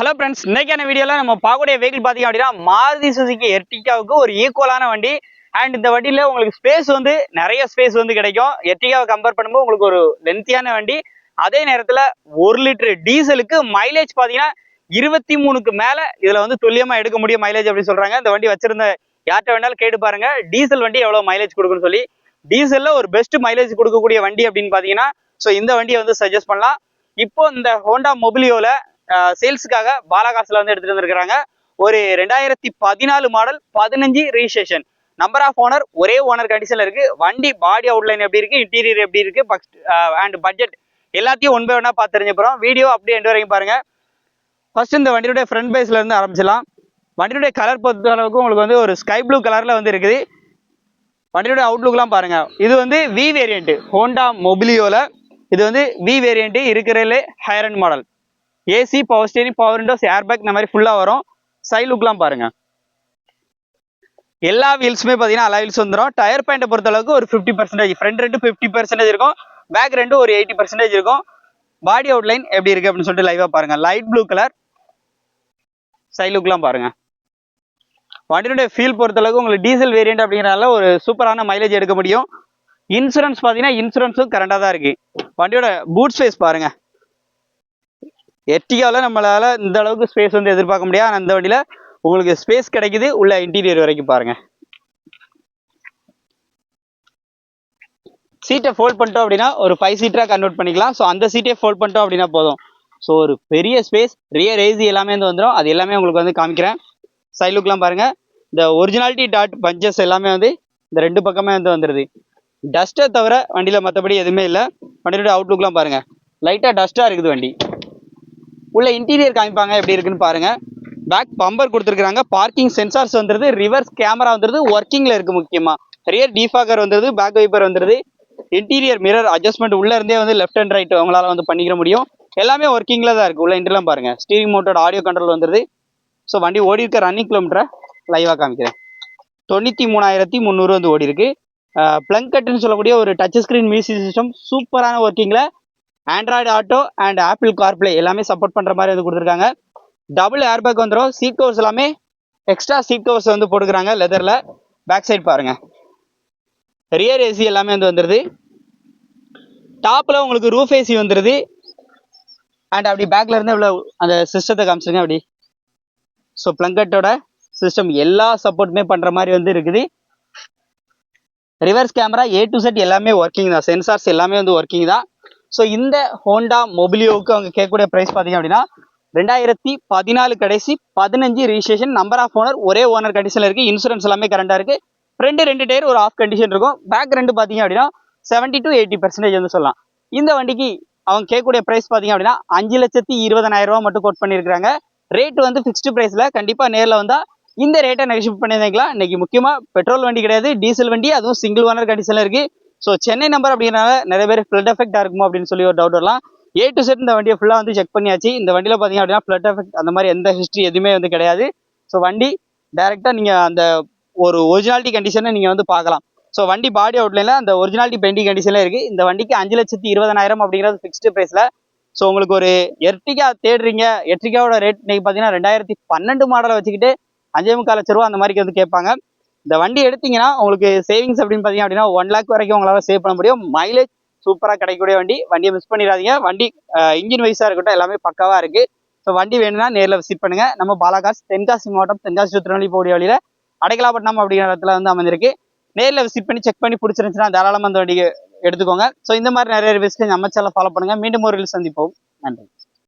Hello friends இன்னைக்கான வீடியோவில் நம்ம பார்க்கக்கூடிய வெஹிக்கிள் பார்த்தீங்க அப்படின்னா மாருதி சுசுகி எர்டிகாவுக்கு ஒரு ஈக்குவலான வண்டி. அண்ட் இந்த வண்டியில் உங்களுக்கு ஸ்பேஸ் வந்து நிறைய ஸ்பேஸ் வந்து கிடைக்கும். எர்டிகாவை கம்பேர் பண்ணும்போது உங்களுக்கு ஒரு லென்த்தியான வண்டி. அதே நேரத்தில் ஒரு லிட்டரு டீசலுக்கு மைலேஜ் பார்த்தீங்கன்னா இருபத்தி மூணுக்கு மேலே. இதில் வந்து துல்லியமாக எடுக்க முடியும் மைலேஜ் அப்படின்னு சொல்கிறாங்க இந்த வண்டி வச்சிருந்த யார்கிட்ட வேணாலும் கேட்டு பாருங்க. டீசல் வண்டி எவ்வளோ மைலேஜ் கொடுக்குன்னு சொல்லி. டீசலில் ஒரு பெஸ்ட் மைலேஜ் கொடுக்கக்கூடிய வண்டி அப்படின்னு பார்த்தீங்கன்னா ஸோ இந்த வண்டியை வந்து சஜஸ்ட் பண்ணலாம். இப்போ இந்த ஹோண்டா மொபிலியோவில் சேல்ஸுக்காக பாலாகாசில் வந்து எடுத்துட்டு வந்திருக்கிறாங்க. ஒரு ரெண்டாயிரத்தி பதினாலு மாடல் பதினஞ்சு ரிஜிஸ்ட்ரேஷன் நம்பர் ஆஃப் ஓனர் ஒரே ஓனர் கண்டிஷனில் இருக்குது வண்டி பாடி அவுட்லைன் எப்படி இருக்குது இன்டீரியர் எப்படி இருக்குது ஃபஸ்ட் அண்ட் பட்ஜெட் எல்லாத்தையும் ஒன் பை ஒன்னாக பார்த்து தெரிஞ்சுக்கிறோம். வீடியோ அப்படியே எண்டு வரைக்கும் பாருங்கள் ஃபர்ஸ்ட் இந்த வண்டியுடைய ஃப்ரண்ட் பேஸ்லேருந்து ஆரம்பிச்சிடலாம். வண்டியுடைய கலர் பொறுத்த அளவுக்கு உங்களுக்கு வந்து ஒரு ஸ்கை ப்ளூ கலரில் வந்து இருக்குது. வண்டியோட அவுட்லுக்லாம் பாருங்கள் இது வந்து வி வேரியண்ட்டு ஹோண்டா மொபிலியோவில் இது வந்து வி வேரியண்ட்டு இருக்கிறதுலே higher and model AC power steering power windows airbag இந்த மாதிரி ஃபுல்லாக வரும். சைட் லுக்லாம் பாருங்கள் எல்லா வீல்ஸுமே பார்த்தீங்கன்னா அலா வீல்ஸ் வந்துடும் டயர் பாயிண்ட்டை பொறுத்தளவுக்கு ஒரு ஃபிஃப்டி பர்சன்டேஜ் ஃப்ரண்ட் ரெண்டு ஃபிஃப்டி பர்சன்டேஜ் இருக்கும். பேக் ரெண்டு ஒரு எயிட்டி பர்சன்டேஜ் இருக்கும். பாடி அவுட்லைன் எப்படி இருக்குது அப்படின்னு சொல்லிட்டு லைவாக பாருங்கள் லைட் ப்ளூ கலர் சைட் லுக்லாம் பாருங்கள் வண்டியுடைய ஃபீல் பொறுத்தளவுக்கு உங்களுக்கு டீசல் வேரியண்ட் அப்படிங்கிறனால ஒரு சூப்பரான மைலேஜ் எடுக்க முடியும். இன்சூரன்ஸ் பார்த்தீங்கன்னா இன்சூரன்ஸும் கரெக்டாக தான் இருக்குது வண்டியோட பூட் ஸ்பேஸ் பாருங்கள் எர்டிகாவில் நம்மளால இந்த அளவுக்கு ஸ்பேஸ் வந்து எதிர்பார்க்க முடியாது. ஆனால் இந்த வண்டியில் உங்களுக்கு ஸ்பேஸ் கிடைக்குது. உள்ள இன்டீரியர் வரைக்கும் பாருங்க. சீட்டை ஃபோல்ட் பண்ணிட்டோம் அப்படின்னா ஒரு ஃபைவ் சீட்டராக கன்வெர்ட் பண்ணிக்கலாம். ஸோ அந்த சீட்டே ஃபோல்ட் பண்ணிட்டோம் அப்படின்னா போதும். ஸோ ஒரு பெரிய ஸ்பேஸ் ரியர் ஏசி எல்லாமே வந்து வந்துடும் அது எல்லாமே உங்களுக்கு வந்து காமிக்கிறேன். சைட் லுக்லாம் பாருங்க. இந்த ஒரிஜினாலிட்டி டாட் பஞ்சஸ் எல்லாமே வந்து இந்த ரெண்டு பக்கமே வந்து வந்துடுது டஸ்ட்டை தவிர வண்டியில் மற்றபடி எதுவுமே இல்லை. வண்டியோட அவுட்லுக்லாம் பாருங்கள் லைட்டாக டஸ்ட்டாக இருக்குது வண்டி. உள்ள இன்டீரியர் காமிப்பாங்க எப்படி இருக்குன்னு பாருங்க. பேக் பம்பர் கொடுத்துருக்காங்க பார்க்கிங் சென்சார்ஸ் வந்துருது. ரிவர்ஸ் கேமரா வந்துருது. ஒர்க்கிங்ல இருக்கு முக்கியமா. ரியர் டீஃபாகர் வந்துருது. பேக் வைப்பர் வந்துருது. இன்டீரியர் மிரர் அட்ஜஸ்ட்மெண்ட் உள்ள இருந்தே வந்து லெஃப்ட் அண்ட் ரைட் உங்களால வந்து பண்ணிக்கிற முடியும். எல்லாமே ஒர்க்கிங்ல தான் இருக்கு. உள்ள இன்டர்லாம் பாருங்க. ஸ்டீரிங் மோட்டோட ஆடியோ கண்ட்ரோல் வந்துருது. ஸோ வண்டி ஓடி இருக்க ரன்னிங் கிலோமீட்டரை லைவாக காமிக்கிறேன். தொண்ணூற்றி மூணாயிரத்தி முந்நூறு வந்து ஓடி இருக்கு பிளங்கட்டுன்னு சொல்லக்கூடிய ஒரு டச் ஸ்கிரீன் மியூசிக் சிஸ்டம் சூப்பரான ஒர்க்கிங்கில் Android Auto and Apple CarPlay எல்லாமே சப்போர்ட் பண்ணுற மாதிரி வந்து கொடுத்துருக்காங்க. டபுள் ஏர்பேக் வந்துடும் சீட் கவர்ஸ் எல்லாமே எக்ஸ்ட்ரா சீட் கவர்ஸ் வந்து போட்டுக்கிறாங்க லெதரில் பேக் சைட் பாருங்கள் ரியர் ஏசி எல்லாமே வந்து வந்துடுது டாப்பில் உங்களுக்கு ரூஃப் ஏசி வந்துடுது அண்ட் அப்படி பேக்கில் இருந்து இவ்வளோ அந்த சிஸ்டத்தை காமிச்சிருங்க அப்படி. ஸோ பிளங்கட்டோட சிஸ்டம் எல்லா சப்போர்ட்டுமே பண்ணுற மாதிரி வந்து இருக்குது. Reverse camera A to set எல்லாமே ஒர்க்கிங் தான். சென்சார்ஸ் எல்லாமே வந்து ஒர்க்கிங் தான். ஸோ இந்த ஹோண்டா மொபிலியோவுக்கு அவங்க கேட்கக்கூடிய ப்ரைஸ் பார்த்தீங்க அப்படின்னா ரெண்டாயிரத்தி பதினாலு கடைசி பதினஞ்சு ரிஜிஸ்ட்ரேஷன் நம்பர் ஆஃப் ஓனர் ஒரே ஓனர் கண்டிஷனில் இருக்குது இன்சூரன்ஸ் எல்லாமே கரண்டாக இருக்குது ஃப்ரண்ட் ரெண்டு டயர் ஒரு ஆஃப் கண்டிஷன் இருக்கும். பேக் ரெண்டு பார்த்தீங்க அப்படின்னா செவன்ட்டி டு எயிட்டி பர்சன்டேஜ் வந்து சொல்லலாம். இந்த வண்டிக்கு அவங்க கேட்கக்கூடிய ப்ரைஸ் பார்த்தீங்க அப்படின்னா அஞ்சு லட்சத்தி இருபதனாயிரம் ரூபா மட்டும் கோட் பண்ணியிருக்காங்க ரேட் வந்து ஃபிக்ஸ்டு ப்ரைஸில் கண்டிப்பாக நேரில் வந்தால் இந்த ரேட்டை நெகோஷியேட் பண்ணியிருந்தீங்களா? இன்றைக்கி முக்கியமாக பெட்ரோல் வண்டி கிடையாது டீசல் வண்டி அதுவும் சிங்கிள் ஓனர் கண்டிஷனில் இருக்குது ஸோ சென்னை நம்பர் அப்படிங்கிறனால நிறைய பேர் ஃப்ளட் எஃபெக்டாக இருக்குமோ அப்படின்னு சொல்லி ஒரு டவுட் வரலாம். ஏ டு செட் இந்த வண்டியை ஃபுல்லாக வந்து செக் பண்ணியாச்சு. இந்த வண்டியில் பார்த்தீங்க அப்படின்னா ஃப்ளட் எஃபெக்ட் அந்த மாதிரி எந்த ஹிஸ்ட்ரி எதுவுமே வந்து கிடையாது. ஸோ வண்டி டைரெக்டாக நீங்கள் அந்த ஒரு ஒரிஜினாலிட்டி கண்டிஷனை நீங்கள் வந்து பார்க்கலாம். ஸோ வண்டி பாடி அவுட்லைனில் அந்த ஒரிஜினாலிட்டி பெயிண்டிங் கண்டிஷனில் இருக்குது இந்த வண்டிக்கு அஞ்சு லட்சத்தி இருபதனாயிரம் அப்படிங்கிறது ஃபிக்ஸ்டு ப்ரைஸில் ஸோ உங்களுக்கு ஒரு எர்டிகா தேடுறீங்க. எர்டிகாவோட ரேட் இன்னைக்கு பார்த்தீங்கன்னா ரெண்டாயிரத்தி பன்னெண்டு மாடலை வச்சுக்கிட்டு அஞ்சே முக்கால் லட்ச ரூபா அந்த மாதிரி வந்து கேட்பாங்க. இந்த வண்டி எடுத்தீங்கன்னா உங்களுக்கு சேவிங்ஸ் அப்படின்னு பார்த்தீங்க அப்படின்னா ஒன் லேக் வரைக்கும் உங்களால் சேவ் பண்ண முடியும். மைலேஜ் சூப்பராக கிடைக்கக்கூடிய வண்டி. வண்டியை மிஸ் பண்ணிடாதீங்க. வண்டி இன்ஜின் வைஸாக இருக்கட்டும் எல்லாமே பக்காவாக இருக்குது ஸோ வண்டி வேணும்னா நேரில் விசிட் பண்ணுங்கள் நம்ம பாலாகாஸ் தென்காசி மாவட்டம் தென்காசி திருநெல்வேலி போடிய வழியில் அடைக்கலாப்பட்டினம் அப்படிங்கிற இடத்துல வந்து அமைஞ்சிருக்கு நேரில் விசிட் பண்ணி செக் பண்ணி பிடிச்சிருந்துச்சுன்னா தாராளமாக அந்த வண்டிக்கு எடுத்துக்கோங்க. ஸோ இந்த மாதிரி நிறைய ரிவ்யூஸ்க்கு நம்ம சேனல் ஃபாலோ பண்ணுங்கள் மீண்டும் ஒரு சந்திப்போம். நன்றி.